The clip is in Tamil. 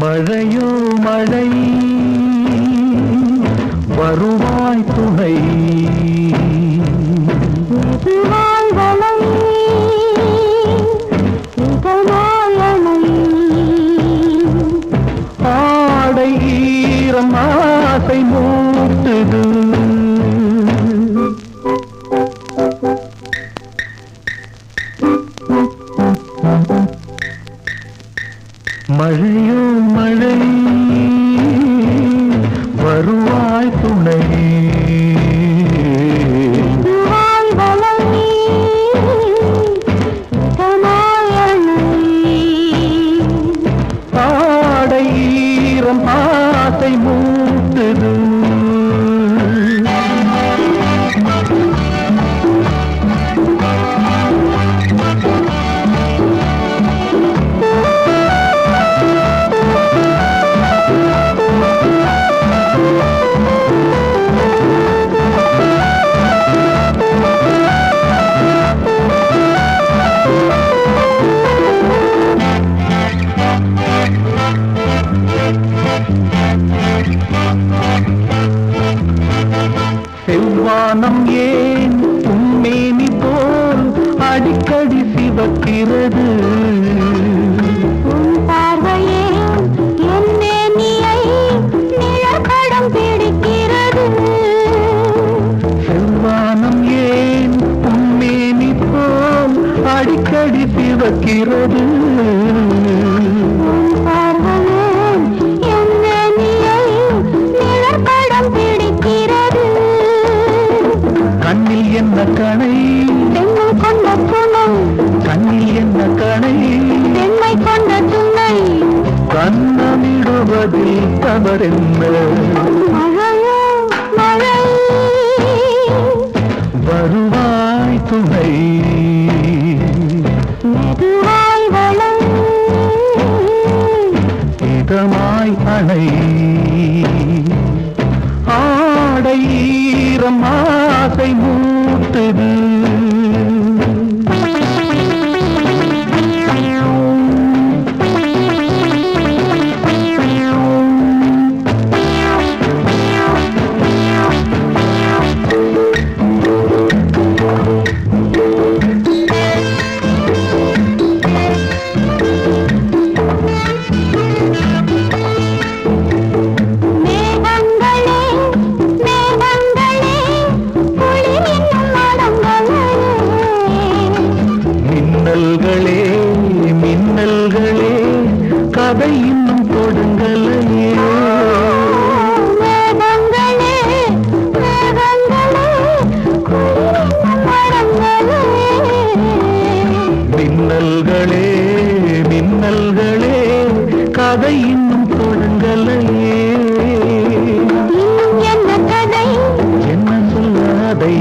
மழையோ மழை வருவாய் துணை. చూతురు வானம் ஏன் உண்மேனி போல் அடிக்கடி சிவக்கிறது? அடிக்கடி சிவக்கிறது? അതിൽ തവരെന്ന് அதை இன்னும் போடுங்களையே மின்னல்களே மின்னல்களே கதை இன்னும் போடுங்களையே என்ன கதை? என்ன சொல்லாதை?